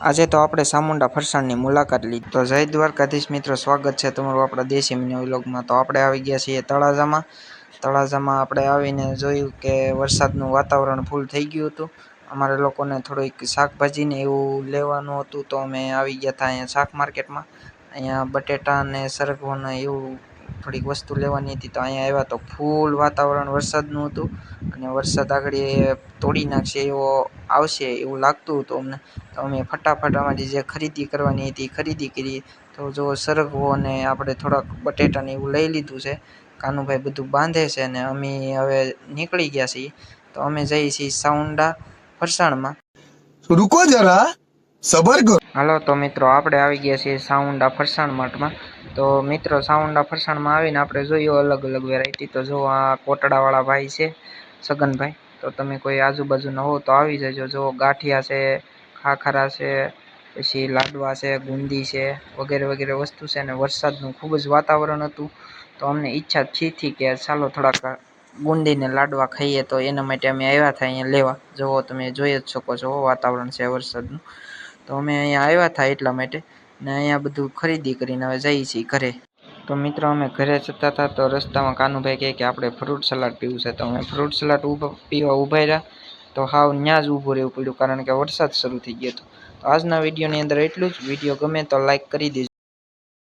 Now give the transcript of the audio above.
આજે તો આપણે ચામુંડા ફરસાણની મુલાકાત લીધી. તો જય દ્વારકાધીશ મિત્રો, સ્વાગત છે તમારું આપણા દેશી મિની વ્લોગમાં તો આપણે આવી ગયા છીએ તળાજામાં. તળાજામાં આપણે આવીને જોયું કે વરસાદનું વાતાવરણ ફૂલ થઈ ગયું હતું. અમારે લોકોને થોડીક શાકભાજીને એવું લેવાનું હતું, તો અમે આવી ગયા હતા અહીંયા શાક માર્કેટમાં. અહીંયા બટેટા અને સરગવાને એવું થોડીક વસ્તુ લેવાની હતી તો અહીંયા આવ્યા તો ફૂલ વાતાવરણ વરસાદનું હતું અને વરસાદ આગળ તોડી નાખશે, એવો આવશે એવું લાગતું હતું અમને. તો અમે ફટાફટ અમારી જે ખરીદી કરવાની હતી ખરીદી કરી. તો જો સરગવો ને આપણે થોડાક બટેટાને એવું લઈ લીધું છે, કાનુભાઈ બધું બાંધે છે ને અમે હવે નીકળી ગયા છીએ. તો અમે જઈએ છીએ સાઉન્ડા ફરસાણમાં. રૂકો જરા. સબર હાલો, તો મિત્રો આપણે આવી ગયા છીએ સાઉન્ડા ફરસાણ માર્ટમાં. તો મિત્રો સાઉન્ડા ફરસાણમાં આવીને આપણે જોયું અલગ અલગ વેરાયટી તો જો આ કોટડાવાળા ભાઈ છે, સગનભાઈ, તો તમે કોઈ આજુબાજુના હો તો આવી જજો. જો ગાંઠિયા છે, ખાખરા છે, પછી લાડવા છે, ગુંદી છે, વગેરે વગેરે વસ્તુ છે અને વરસાદનું ખૂબ જ વાતાવરણ હતું. તો અમને ઈચ્છા થીથી કે ચાલો થોડાક ગુંદીને લાડવા ખાઈએ તો એના માટે અમે આવ્યા થાય અહીંયા લેવા. જુઓ તમે જોઈ જ શકો છો વાતાવરણ છે વરસાદનું. તો અમે અહીંયા આવ્યા હતા એટલા માટે ને અહીંયા બધું ખરીદી કરીને હવે જઈએ છીએ ઘરે. તો મિત્રો, અમે ઘરે જતા હતા તો રસ્તામાં કાનુભાઈ કહે કે આપણે ફ્રૂટ સલાડ પીવું છે. તો અમે ફ્રૂટ સલાડ પીવા ઊભા રહ્યા. તો હાવ ત્યાં જ ઊભું રહેવું પડ્યું કારણ કે વરસાદ શરૂ થઈ ગયો હતો. તો આજના વિડીયોની અંદર એટલું જ. વીડિયો ગમે તો લાઈક કરી દેજો.